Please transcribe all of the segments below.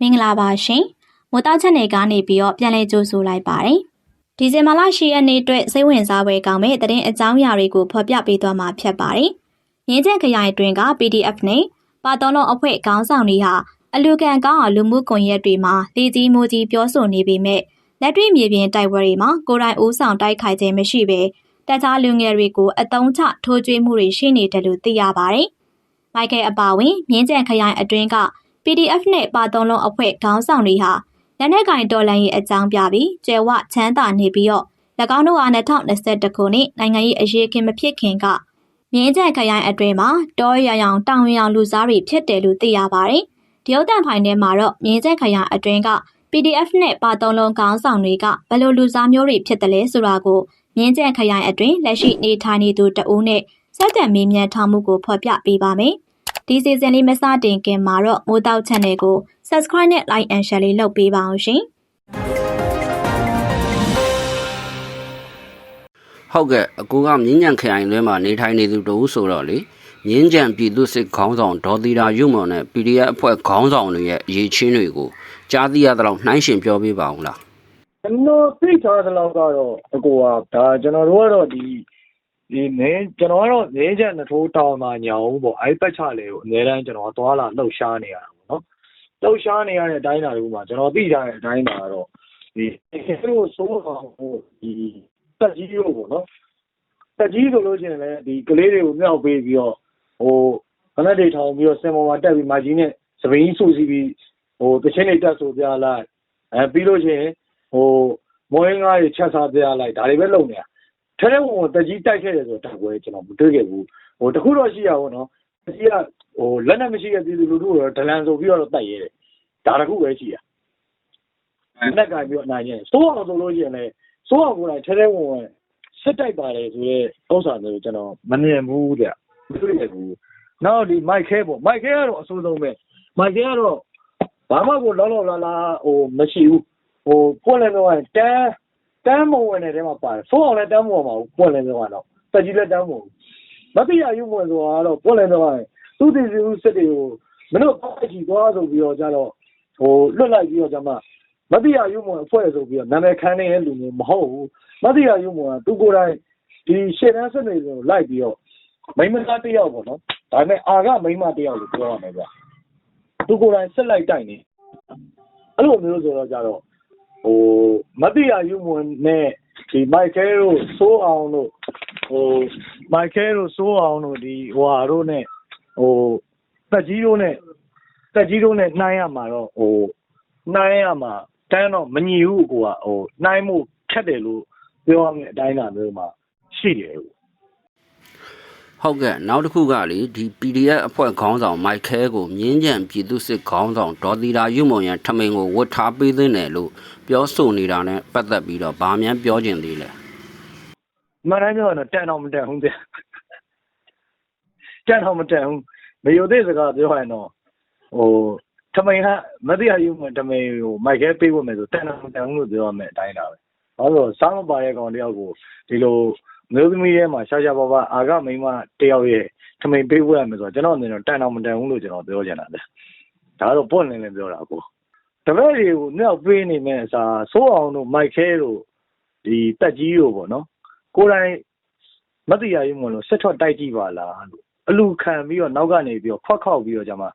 မင်္ဂလာပါရှင်မိုးတောက်ချက်နယ်ကနေပြီးတော့ပြန်လည်ကြိုဆိုလိုက်ပါတယ်ဒီဇင်ဘာလ10ရက်နေ့အတွက်စိတ်ဝင်စားဖွယ်ကောင်းမဲ့သတင်းအကြောင်းအရာတွေကိုဖော်ပြပေးသွားမှာဖြစ်ပါတယ်ရင်းချက်ခရိုင်အတွင်းက PDF နဲ့ပါတော်လုံးအဖွဲ့ခေါင်းဆောင်တွေဟာအလူကန်ကောင်းအောင်လူမှုကွန်ရက်တွေမှာတည်ကြီးမိုးကြီးပြောဆိုနေပေမဲ့လက်တွေ့မြေပြင်တိုက်ပွဲတွေမှာကိုယ်တိုင်ဦးဆောင်တိုက်ခိုက်ခြင်းမရှိဘဲတခြားလူငယ်တွေကိုအတုံးချထိုးကျွေးမှုတွေရှိနေတယ်လို့သိရပါတယ်။မိုက်ကယ်အပါဝင်မြင်းကြံခရိုင်အတွင်းက PDF နဲ့ပါတုံးလုံးအဖွဲ့ခေါင်းဆောင်တွေဟာလက်နက်ကင်တော်လှန်ရေးအကြောင်းပြပြီးကျဲဝချမ်းသာနေပြီးတော့၎င်းတို့ဟာ2021ခုနှစ်နိုင်ငံရေးအရေးခင်မဖြစ်ခင်ကမြင်းကြံခရိုင်အတွင်းမှာတောရရောင်တောင်ရောင်လူစားတွေဖြစ်တယ်လို့သိရပါတယ်။ဒီဥတန်ဖိုင်ထဲမှာတော့မြင်းကြံခရိုင်အတွင်းက PDF နဲ့ပါတုံးလုံးခေါင်းဆောင်တွေကဘယ်လိုလူစားမျိုးတွေဖြစ်တယ်လဲဆိုတာကိုမြင်းကြံခရိုင်အတွင်းလက်ရှိနေထိုင်နေသူတဦးနဲ့စက်တံမေးမြန်းထားမှုကိုဖော်ပြပေးပါမယ်။ ဒီစီဇန်လေးမစတင်ခင်မှာတော့မိုးတောက် channel ကို subscribe နဲ့ like and share လေးလုပ်ပေးပါအောင်ရှင်။ဟုတ်ကဲ့အကူကမြင်းကြံခရိုင်ထဲမှာနေထိုင်နေသူတဦးဆိုတော့လေမြင်းကြံပြည်သူစစ်ခေါင်းဆောင်ဒေါ်သီရာယုံမော်နဲ့ PDF အဖွဲ့ခေါင်းဆောင်တွေရဲ့အရေးချင်းတွေကိုကြားသိရသလောက်နှိုင်းရှင်ပြောပြပါအောင်လားကျွန်တော်သိထားသလောက်ကတော့အကိုကဒါကျွန်တော်တို့ကတော့ဒီ ဒီမင်းကျွန်တော်ကတော့နေချက်နှထိုးတောင်းတာညောင်ပေါ့အဲ့ပတ်ချလေကိုအများတန်းကျွန်တော်သွားလာလှုပ်ရှားနေရတာပေါ့နော်လှုပ်ရှားနေရတဲ့အတိုင်းအတာတွေမှာကျွန်တော်သိထားတဲ့အတိုင်းအတာကတော့ဒီသူတို့စိုးအောင်ဟိုဒီတက်ကြီးတို့ပေါ့နော်တက်ကြီးဆိုလို့ရှိရင်လည်းဒီကလေးတွေကိုမြောက်ပေးပြီးတော့ဟိုခဏတွေထောင်ပြီးတော့စင်ပေါ်မှာတက်ပြီးမာကြီးနဲ့စပင်းဆူစီပြီးဟိုတချင်းတွေတက်ဆိုပြလိုက်အဲပြီးလို့ရှိရင်ဟိုမွေးငါးတွေချက်စားပြလိုက်ဒါတွေပဲလုပ်နေတာ ထဲထဲဝင်ဝင်တက်ကြီးတိုက်ခဲ့တယ်ဆိုတော့ပွဲကျွန်တော်မတွေ့ခဲ့ဘူးဟိုတခုတော့ရှိရပါတော့နော်တက်ကြီးကဟိုလက်နဲ့မရှိတဲ့ပြည်သူလူထုကိုဒလန်ဆိုပြီးတော့တိုက်ရဲတယ်ဒါတခုပဲရှိရလက်ကပြီးတော့နိုင်ရင်စိုးအောင်ဆိုလို့ရှိရင်လည်းစိုးအောင်ကိုယ်တိုင်ထဲထဲဝင်ဝင်စစ်တိုက်ပါတယ်ဆိုတော့ဥစ္စာမျိုးကျွန်တော်မမြင်ဘူးတဲ့မတွေ့ခဲ့ဘူးနောက်ဒီမိုက်ခဲပေါ့မိုက်ခဲကတော့အဆိုးဆုံးပဲမိုက်ခဲကတော့ဘာမှကိုလောလောလာလာဟိုမရှိဘူးဟိုပွက်လည်းတော့တန်း တန်းမဝင်တဲ့ထဲမှာပါတယ်စိုးအောင်လည်းတန်းမဝင်ပါဘူးပွက်လည်းတော့တော့တက်ကြီးလည်းတန်းမဝင်ဘူးမတိရယူမဝင်ဆိုတာကတော့ပွက်လည်းတော့သူတည်စီဦးစစ်တွေကိုမင်းတို့ပေါက်ချီသွားဆိုပြီးတော့ကြတော့ဟိုလွတ်လိုက်ပြီးတော့ကျမမတိရယူမဝင်အဖွဲ့ဆိုပြီးတော့နာမည်ခံနေတဲ့လူမျိုးမဟုတ်ဘူးမတိရယူမဝင်ကသူကိုယ်တိုင်ဒီရှေ့တန်းစစ်တွေကိုလိုက်ပြီးတော့မိမသားတယောက်ပေါ့နော်ဒါပေမဲ့အာကမိမတယောက်လို့ပြောရမယ်ဗျသူကိုယ်တိုင်စစ်လိုက်တိုက်နေအဲ့လိုမျိုးဆိုတော့ကြတော့ ဟိုမတိရယူမဝင်နဲ့ဒီမိုက်ကဲတို့စိုးအောင်တို့ဟိုမိုက်ကဲတို့စိုးအောင်တို့ဒီဟိုဟာတို့နဲ့ဟိုတက်ကြီးတို့နဲ့တက်ကြီးတို့နဲ့နှိုင်းရမှာတော့ဟိုနှိုင်းရမှာတန်းတော့မညီဘူးကိုကဟိုနှိုင်းမှုခက်တယ်လို့ပြောရမယ့်အတိုင်းအတာမျိုးမှာရှိတယ်ဟို ဟုတ်ကဲ့နောက်တစ်ခုကလေဒီ PDF အဖွဲ့ခေါင်းဆောင်မိုက်ခဲကိုမြင်းကြံပြည်သူစစ်ခေါင်းဆောင်ဒေါ်သီရာယုံမော်ရန်ထမိန်ကိုဝတ်ထားပေးသင့်တယ်လို့ပြောဆိုနေတာနဲ့ပတ်သက်ပြီးတော့ဗာမြန်ပြောကျင်သေးလဲမှန်တယ်ပြောရတော့တန်တော့မတန်ဘူးတဲ့တန်တော့မတန်ဘူးမယိုသေးစကားပြောရရင်တော့ဟိုထမိန်ကမတိရယူမထမိန်ဟိုမိုက်ခဲပေးဖို့မယ်ဆိုတန်တော့မတန်ဘူးလို့ပြောရမယ်အတိုင်းတာပဲဘာလို့လဲစားမပါတဲ့ကောင်တယောက်ကိုဒီလို မျိုးသမီးရဲ့မှာရှာရှာပါပါအာကမိန်းမတယောက်ရဲ့ထမိန်ပေးဖို့ရမယ်ဆိုတော့ကျွန်တော်အနေနဲ့တန်တော့မတန်ဘူးလို့ကျွန်တော်ပြောချင်တာလေဒါတော့ပွင့်လင်းလင်းပြောတာကိုတပည့်တွေကိုမြောက်ပေးနေမဲ့အစားစိုးအောင်တို့မိုက်ခဲတို့ဒီတက်ကြီးတို့ပေါ့နော်ကိုယ်တိုင်မတိရရုံမလို့ဆက်ထွက်တိုက်ကြည့်ပါလားလို့အလူခံပြီးတော့နောက်ကနေပြီးတော့ခွက်ခောက်ပြီးတော့じゃမှာ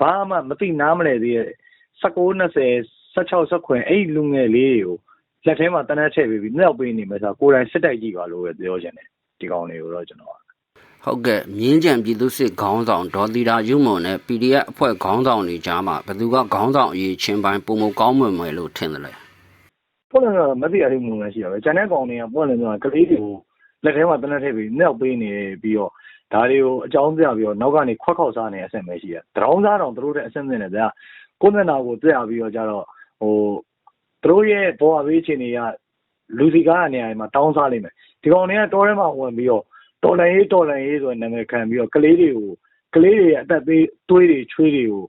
ဘာမှမသိနားမလဲသေးရဲ့19 20 16 16ခွင်အဲ့လူငယ်လေးတွေကို လက်ထဲမှာတနက်ချက်ပြီးပြီးမြောက်ပေးနေမယ်ဆိုတော့ကိုယ်တိုင်စစ်တိုက်ကြည့်ပါလို့ပဲပြောချင်တယ်ဒီကောင်တွေကိုတော့ကျွန်တော်ကဟုတ်ကဲ့မြင်းကြံပြည်သူစစ်ခေါင်းဆောင်ဒေါ်သီရာယုံမော်နဲ့ PDF အဖွဲ့ခေါင်းဆောင်တွေကြားမှာဘယ်သူကခေါင်းဆောင်အရေးချင်းပိုင်းပုံမကောင်းမွန်မယ်လို့ထင်တယ်လဲပွင့်လင်းတော့မသိရတဲ့မှုလည်းရှိရပဲ။ကျန်တဲ့ကောင်တွေကပွင့်လင်းတော့ကလေးတွေကိုလက်ထဲမှာတနက်ထည့်ပြီးမြောက်ပေးနေပြီးတော့ဒါတွေကိုအကြောင်းပြပြီးတော့နောက်ကနေခွက်ခောက်စားနေအဆင်ပဲရှိရ။တရောင်းစားတောင်သူတို့တဲ့အဆင်သင့်တယ်ဗျာ။ကိုယ်မျက်နှာကိုတွေ့ရပြီးတော့ကြတော့ဟို သူတို့ရဲ့ဘောအပေးခြင်းတွေကလူစီကားအနေနဲ့မှာတောင်းစားလိမ့်မယ်။ဒီကောင်တွေကတောထဲမှာဝင်ပြီးတော့တော်လန်ရေးတော်လန်ရေးဆိုတဲ့နာမည်ခံပြီးတော့ကလေးတွေကိုကလေးတွေရဲ့အသက်သေးသွေးတွေချွေးတွေကို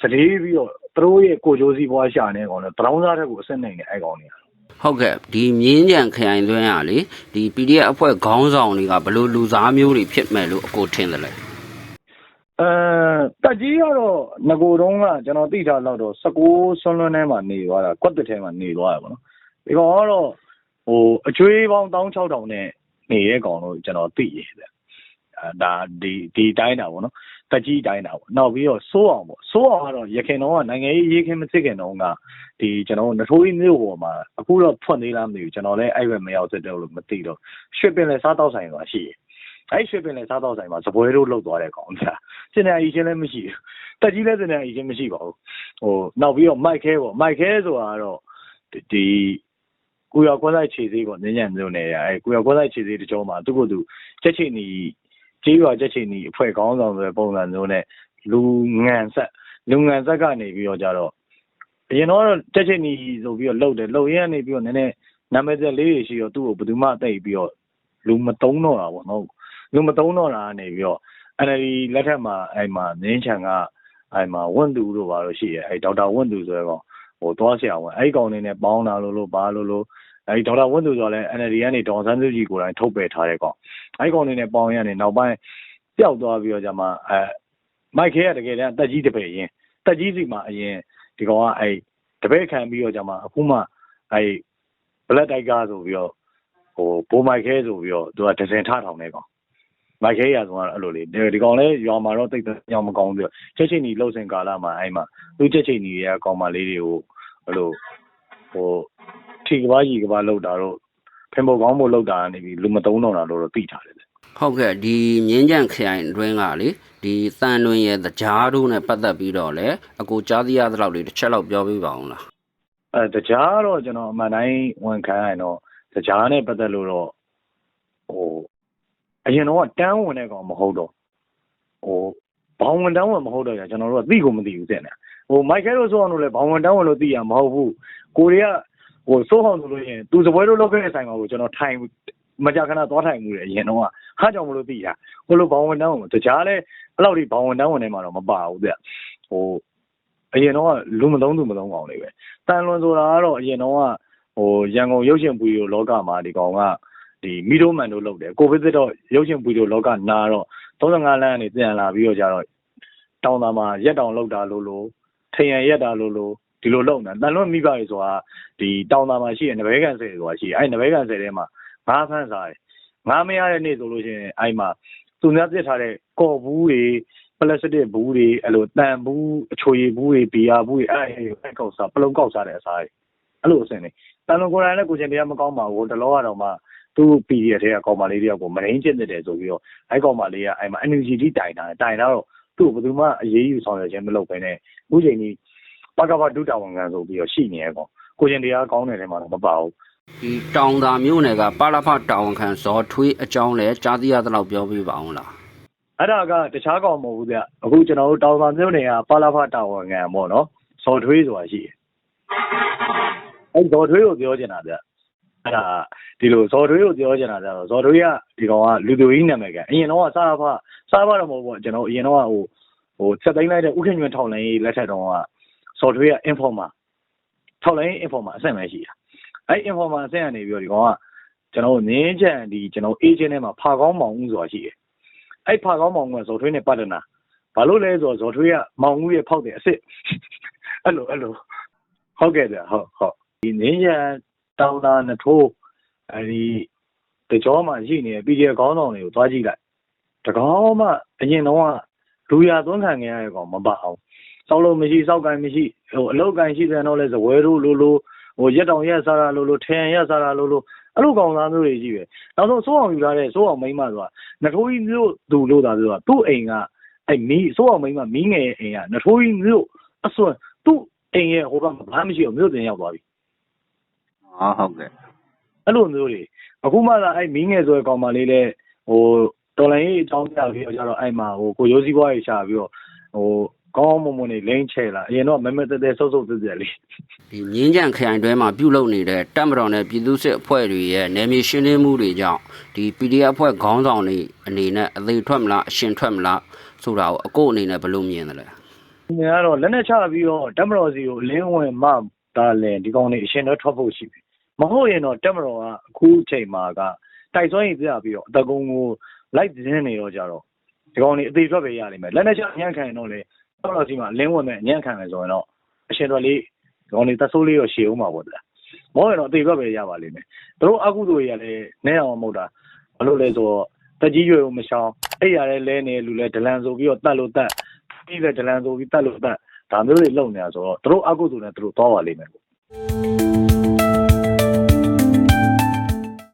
စတေးပြီးတော့သူတို့ရဲ့ကိုကြိုးစီးပွားရှာနေကောင်တွေတရောင်းစားတဲ့ကိုအဆင်နိုင်တယ်အဲ့ကောင်တွေကဟုတ်ကဲ့ဒီမြင်းကြံခရိုင်သွင်းရလေဒီ PDF အဖွဲ့ခေါင်းဆောင်တွေကဘယ်လိုလူစားမျိုးတွေဖြစ်မဲ့လို့အကိုထင်တယ်လဲ အဲတက်ကြီးကတော့ငကိုတုံးကကျွန်တော်သိထားတော့တော့16ဆွန်းလွန်းထဲမှာနေသွားတာကွက်တစ်ထဲမှာနေသွားရပါတော့ဒီကောင်ကတော့ဟိုအကျွေးပေါင်း16000နဲ့နေတဲ့ကောင်လို့ကျွန်တော်သိရတယ်အဲဒါဒီဒီတိုင်းတာပေါ့နော်တက်ကြီးတိုင်းတာပေါ့နောက်ပြီးတော့စိုးအောင်ပေါ့စိုးအောင်ကတော့ရခင်တော့ကနိုင်ငံရေးရေးခင်းမစစ်ခင်တော့ကဒီကျွန်တော်နထိုးကြီးမြို့ပေါ်မှာအခုတော့ဖွင့်သေးလားမသိဘူးကျွန်တော်လည်းအဲ့ဘက်မရောက်တဲ့လို့မသိတော့ရွှေပင်လည်းစားတောက်ဆိုင်ဆိုတာရှိတယ် အဲ့ရွှေပင်လည်းစားတောက်ဆိုင်မှာစပွဲတို့လောက်သွားတဲ့ကောင်ကြာစင်နေအီချင်းလည်းမရှိဘူးတက်ကြီးလည်းစင်နေအီချင်းမရှိပါဘူးဟိုနောက်ပြီးတော့မိုက်ခဲပေါ့မိုက်ခဲဆိုတာကတော့ဒီကိုရကွက်လိုက်ခြေသေးပေါ့နင်းညံမျိုးနေရအဲကိုရကွက်လိုက်ခြေသေးတကြောမှာသူ့ကိုယ်သူချက်ချင်းနီကြေးရွာချက်ချင်းနီအဖွဲ့ကောင်းဆောင်ဆိုတဲ့ပုံစံမျိုးနဲ့လူငံဆက်လူငံဆက်ကနေပြီးတော့ကြတော့အရင်တော့ချက်ချင်းနီဆိုပြီးတော့လှုပ်တယ်လှုပ်ရင်းကနေပြီးတော့နည်းနည်းနာမည်သက်လေးတွေရှိတော့သူ့ကိုဘယ်သူမှတိတ်ပြီးတော့လူမတုံးတော့တာပေါ့နော် လူမတုံးတော့တာကနေပြီးတော့ NLD လက်ထက်မှာအဲ့မှာနင်းချန်ကအဲ့မှာဝန့်သူတို့ပါလို့ရှိရအဲ့ဒေါက်တာဝန့်သူဆိုရကောင်ဟိုသွားဆရာဝန်အဲ့ကောင်နေနဲ့ပေါင်းတာလို့လို့ပါလို့လို့အဲ့ဒေါက်တာဝန့်သူဆိုတော့လဲ NLD ကနေဒေါ်ဆန်းစုကြည်ကိုယ်တိုင်ထုတ်ပယ်ထားတဲ့ကောင်အဲ့ကောင်နေနဲ့ပေါင်းရနေနောက်ပိုင်းပျောက်သွားပြီးတော့じゃမှာအဲမိုက်ခဲကတကယ်တမ်းတက်ကြီးတပည့်ရင်တက်ကြီးစီမှာအရင်ဒီကောင်ကအဲ့တပည့်ခံပြီးတော့じゃမှာအခုမှအဲ့ black tiger ဆိုပြီးတော့ဟိုဘိုးမိုက်ခဲဆိုပြီးတော့သူကဒဇင်ထထောင်နေကောင် မိုက်ခဲရဆိုတော့အဲ့လိုလေဒီကောင်လဲရွာမှာတော့တိတ်တောင်မကောင်းဘူးချက်ချင်းကြီးလှုပ်စင်ကာလာမှာအဲ့မှာသူချက်ချင်းကြီးရဲ့ကောင်မလေးတွေကိုဘယ်လိုဟိုထီကဘာကြီးကဘာလောက်တာတော့ဖင်ဖို့ကောင်းဖို့လောက်တာနေပြီလူမတုံးတော့တာလို့တော့သိထားတယ်ဟုတ်ကဲ့ဒီမြင်းကြံခရိုင်တွင်းကလေဒီတန်လွင်ရဲ့တကြားတို့နဲ့ပတ်သက်ပြီးတော့လေအကိုကြားသိရသလောက်လေးတစ်ချက်လောက်ပြောပြပါအောင်လားအဲတကြားတော့ကျွန်တော်အမှန်တိုင်းဝန်ခံရရင်တော့တကြားနဲ့ပတ်သက်လို့တော့ဟို အရင်တော့တန်းဝင်တဲ့ကောင်မဟုတ်တော့ဟိုဘောင်ဝင်တန်းဝင်မဟုတ်တော့ကျွန်တော်တို့ကသိကိုမသိဘူးတဲ့နဲ့ဟိုမိုက်ကယ်လို့ဆိုအောင်လို့လဲဘောင်ဝင်တန်းဝင်လို့သိရမဟုတ်ဘူးကိုရီးယားဟိုစိုးအောင်ဆိုလို့ရင်သူစပွဲတို့လောက်ခဲ့တဲ့ဆိုင်မှာကိုကျွန်တော်ထိုင်မကြခဏသွားထိုင်မှုတယ်အရင်တော့ဟာကြောင့်မလို့သိရဟိုလိုဘောင်ဝင်တန်းဝင်တကြားလဲအဲ့လောက်ဒီဘောင်ဝင်တန်းဝင်နေမှာတော့မပါဘူးတဲ့ဟိုအရင်တော့လူမသုံးသူမသုံးကောင်လေးပဲတန်လွန်ဆိုတာကတော့အရင်တော့ဟိုရန်ကုန်ရုပ်ရှင်ပူရီလောကမှာဒီကောင်က ဒီမီဒိုမန်တို့လုပ်တယ်ကိုဗစ်တော့ရုပ်ရှင်ပူရီလောကနာတော့35လမ်းကနေပြန်လာပြီးတော့ကြတော့တောင်သားမှာရက်တောင်လောက်တာလို့လို့ထရန်ရက်တာလို့လို့ဒီလိုလုပ်နေတာတန်လွန်မိဘတွေဆိုတာဒီတောင်သားမှာရှိတဲ့နဘဲကန်ဆယ်ဆိုတာရှိအဲ့နဘဲကန်ဆယ်ထဲမှာငါးဖန်းစားတယ်ငါးမရတဲ့နေ့ဆိုလို့ရှိရင်အဲ့မှာသူများပြစ်ထားတဲ့ကော်ဘူးတွေပလတ်စတစ်ဘူးတွေအဲ့လိုတန်ဘူးအချိုရည်ဘူးတွေဘီယာဘူးတွေအဲ့အဲ့ကောက်စားပလုံကောက်စားတဲ့အစားတွေအဲ့လိုအစင်နေတန်လွန်ကိုယ်တိုင်လည်းကိုချင်းတရားမကောင်းပါဘူးတလောကတော့မှ သူ့ PDF ထဲကကောင်မလေးတယောက်ကိုမရင်းကျင့်တဲ့ဆိုပြီးတော့အဲ့ကောင်မလေးကအဲ့မှာ energy တိတိုင်တာတိုင်တော့သူ့ဘယ်သူမှအရေးယူဆောင်ရွက်ခြင်းမလုပ်ဘဲနဲ့အခုချိန်ကြီးပကပဒုတာဝန်ခံဆိုပြီးတော့ရှိနေရကောင်ကိုချင်းတရားကောင်းတဲ့ထဲမှာတော့မပါဘူးဒီတောင်သာမြို့နယ်ကပါလာဖတာဝန်ခံဇော်ထွေးအကြောင်းလဲကြားသိရသလောက်ပြောပြပါအောင်လားအဲ့ဒါကတခြားကောင်မဟုတ်ဘူးဗျအခုကျွန်တော်တို့တောင်သာမြို့နယ်ကပါလာဖတာဝန်ခံပေါ့နော်စော်ထွေးဆိုတာရှိတယ်အဲ့ဇော်ထွေးကိုပြောချင်တာဗျ အဲ့ဒါဒီလိုဇော်ထွေးကိုပြောချင်တာကြတော့ဇော်ထွေးကဒီကောင်ကလူသူကြီးနာမည်ကအရင်တော့စားဖစားဖတော့မဟုတ်ဘူးကျွန်တော်အရင်တော့ဟိုဟိုဆက်သိမ်းလိုက်တဲ့ဥက္ကဋ္ဌညွန့်ထောင်လိုင်းလက်ထက်တော့ကဇော်ထွေးက informer ထောက်လိုင်း informer အဆင့်ပဲရှိတာအဲ့ informer အဆင့်ကနေပြီးတော့ဒီကောင်ကကျွန်တော်နင်းချန်ဒီကျွန်တော် agent ထဲမှာဖာကောင်းမောင်ဦးဆိုတာရှိတယ်အဲ့ဖာကောင်းမောင်ဦးကဇော်ထွေးနဲ့ပတ်တယ်နာဘာလို့လဲဆိုတော့ဇော်ထွေးကမောင်ဦးရဲ့ဖောက်တယ်အစ်စ်အဲ့လိုအဲ့လိုဟုတ်ကဲ့ဗျဟုတ်ဟုတ်ဒီနင်းချန် တောင်းတာနထိုးအဲဒီတကြောမှရှိနေတဲ့ PDF ခေါင်းဆောင်တွေကိုသွားကြည့်လိုက်တကောင်းမှအရင်တော့ကလူရသွန်းခံခဲ့ရတဲ့ကောင်မပါအောင်စောက်လို့မရှိစောက်ကန်မရှိဟိုအလောက်ကန်ရှိတယ်တော့လဲဇဝဲတို့လိုလိုဟိုရက်တောင်ရက်စားတာလိုလိုထန်ရက်စားတာလိုလိုအဲ့လိုကောင်သားမျိုးတွေကြီးပဲနောက်ဆုံးစိုးအောင်ယူလာတဲ့စိုးအောင်မိန်းမဆိုတာနထိုးကြီးမျိုးသူလို့တာပြောတာသူ့အိမ်ကအဲ့မီးစိုးအောင်မိန်းမမီးငယ်အိမ်ကနထိုးကြီးမျိုးအစွန်းသူ့အိမ်ရဲ့ဟိုဘက်မှာဘာမှမရှိအောင်မြို့တင်ရောက်သွားပြီ ဟာဟုတ်ကဲ့အဲ့လိုမျိုးတွေအခုမှသာအဲ့မင်းငယ်ဆိုတဲ့ကောင်မလေးလဲဟိုတော်လိုင်းကြီးအကြောင်းပြပြီးတော့ကျတော့အဲ့မှာဟိုကိုရိုးစည်းပွားရေးရှာပြီးတော့ဟိုကောင်းမွန်မွန်နေလိမ့်ချဲလာအရင်တော့မမတဲတဲဆုပ်ဆုပ်ပြပြလေးဒီမြင်းကြံခရိုင်တွဲမှာပြုလုပ်နေတဲ့တပ်မတော်နဲ့ပြည်သူ့စစ်အဖွဲ့တွေရဲ့နယ်မြေရှင်းလင်းမှုတွေကြောင့်ဒီ PDF အဖွဲ့ခေါင်းဆောင်တွေအနေနဲ့အသေးထွက်မလားအရှင်ထွက်မလားဆိုတာကိုအကိုအနေနဲ့ဘယ်လိုမြင်တယ်လဲငါကတော့လက်နဲ့ချပြီးတော့တက်မတော်စီကိုအလင်းဝင်မှဒါလည်းဒီကောင်လေးအရှင်တော့ထွက်ဖို့ရှိပြီ မဟုတ်ရင်တော့တက်မတော်ကအခုချိန်မှာကတိုက်စွမ်းရည်ပြပြီးတော့အတကုံကိုလိုက်ပြင်းနေတော့ကြတော့ဒီကောင်တွေအသေးထွက်ပဲရလိမ့်မယ်လက်နဲ့ချအညံ့ခံရင်တော့လေတော့တော့စီမှာလင်းဝင်မဲ့အညံ့ခံမယ်ဆိုရင်တော့အရှင်တော်လေးဒီကောင်တွေသက်ဆိုးလေးတော့ရှည်အောင်ပါပေါ့ဗျာမောရင်တော့အသေးထွက်ပဲရပါလိမ့်မယ်သူတို့အကုသိုလ်တွေကလည်းနဲအောင်မဟုတ်တာဘာလို့လဲဆိုတော့တက်ကြီးရွယ်ကိုမရှောင်အဲ့ရတဲ့လဲနေလူလဲဒလန်ဆိုပြီးတော့တတ်လို့တတ်ပြီးလဲဒလန်ဆိုပြီးတတ်လို့တတ်ဒါမျိုးတွေလုပ်နေတာဆိုတော့သူတို့အကုသိုလ်နဲ့သူတို့သွားပါလိမ့်မယ်